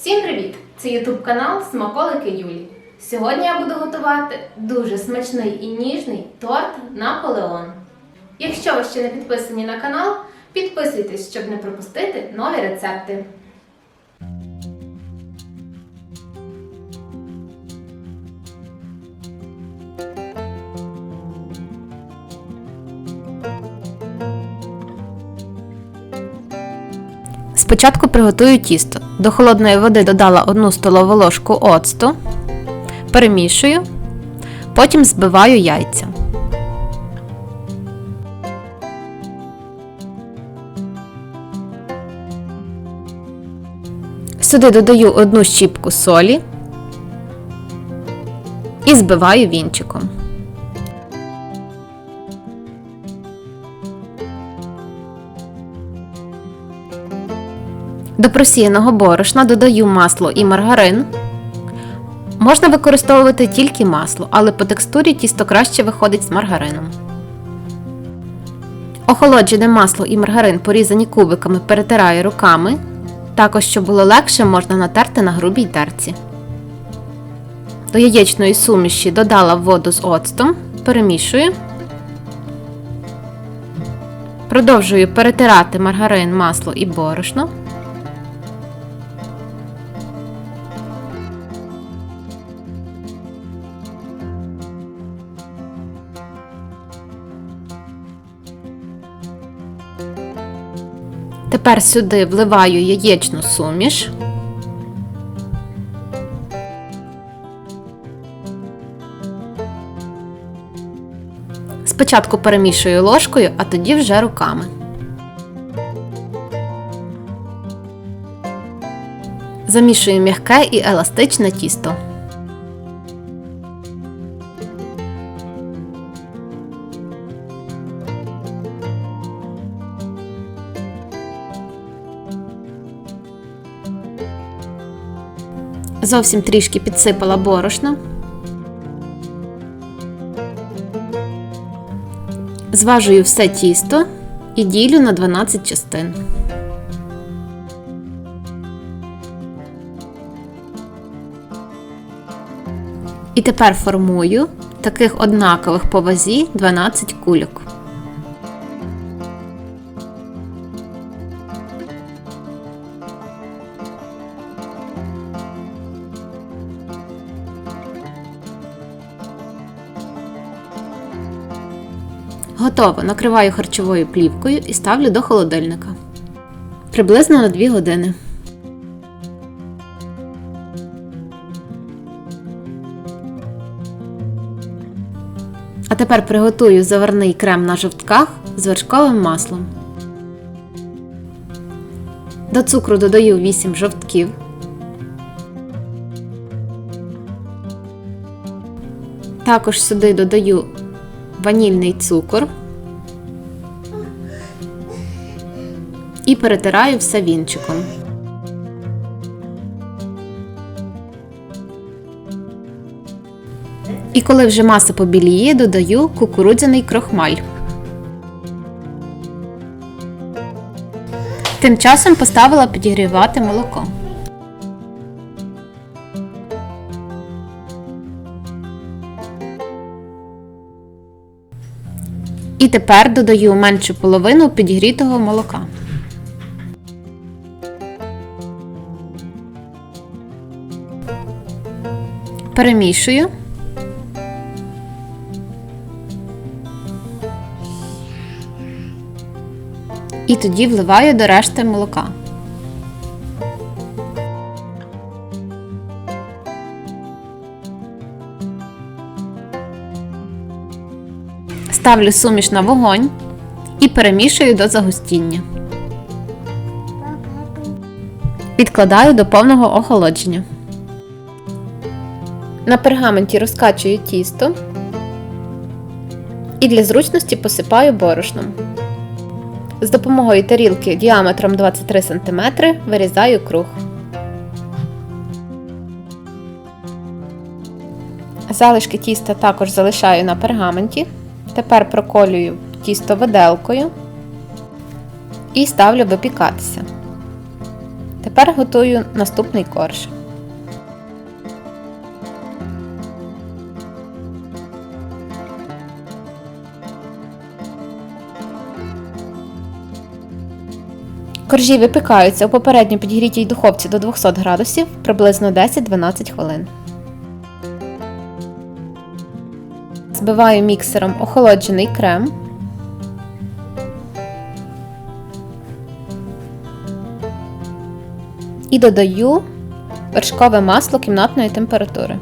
Всім привіт! Це Ютуб канал Смаколики Юлі. Сьогодні я буду готувати дуже смачний і ніжний торт Наполеон. Якщо ви ще не підписані на канал, підписуйтесь, щоб не пропустити нові рецепти. Спочатку приготую тісто. До холодної води додала 1 столову ложку оцту, перемішую, потім збиваю яйця. Сюди додаю одну щіпку солі і збиваю вінчиком. До просіяного борошна додаю масло і маргарин. Можна використовувати тільки масло, але по текстурі тісто краще виходить з маргарином. Охолоджене масло і маргарин, порізані кубиками, перетираю руками. Також, щоб було легше, можна натерти на грубій терці. До яєчної суміші додала воду з оцтом, перемішую. Продовжую перетирати маргарин, масло і борошно. Тепер сюди вливаю яєчну суміш. Спочатку перемішую ложкою, а тоді вже руками. Замішую м'яке і еластичне тісто. Зовсім трішки підсипала борошна. Зважую все тісто і ділю на 12 частин. І тепер формую таких однакових по вазі 12 кульок. Готово. Накриваю харчовою плівкою і ставлю до холодильника. Приблизно на 2 години. А тепер приготую заварний крем на жовтках з вершковим маслом. До цукру додаю 8 жовтків. Також сюди додаю ванільний цукор і перетираю все вінчиком. І коли вже маса побіліє, додаю кукурудзяний крохмаль. Тим часом поставила підігрівати молоко. І тепер додаю меншу половину підігрітого молока. Перемішую. І тоді вливаю до решти молока. Ставлю суміш на вогонь і перемішую до загустіння. Відкладаю до повного охолодження. На пергаменті розкачую тісто і для зручності посипаю борошном. З допомогою тарілки діаметром 23 см вирізаю круг. Залишки тіста також залишаю на пергаменті. Тепер проколюю тісто виделкою і ставлю випікатися. Тепер готую наступний корж. Коржі випікаються у попередньо підігрітій духовці до 200 градусів приблизно 10-12 хвилин. Збиваю міксером охолоджений крем. І додаю вершкове масло кімнатної температури.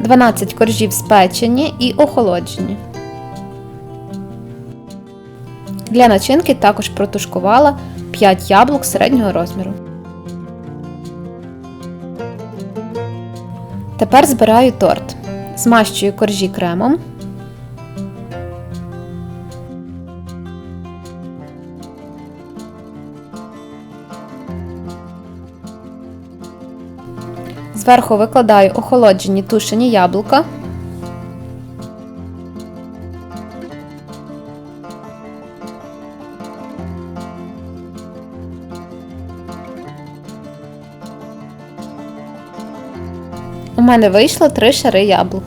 Дванадцять коржів спечені і охолоджені. Для начинки також протушкувала 5 яблук середнього розміру. Тепер збираю торт. Змащую коржі кремом. Зверху викладаю охолоджені тушені яблука. Мене вийшло три шари яблук.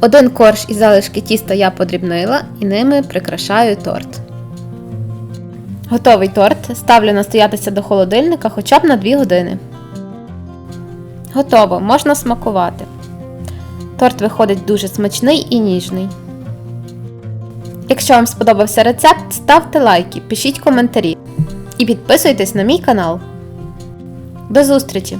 Один корж і залишки тіста я подрібнила і ними прикрашаю торт. Готовий торт ставлю настоятися до холодильника хоча б на 2 години. Готово, можна смакувати. Торт виходить дуже смачний і ніжний. Якщо вам сподобався рецепт, ставте лайки, пишіть коментарі і підписуйтесь на мій канал. До зустрічі!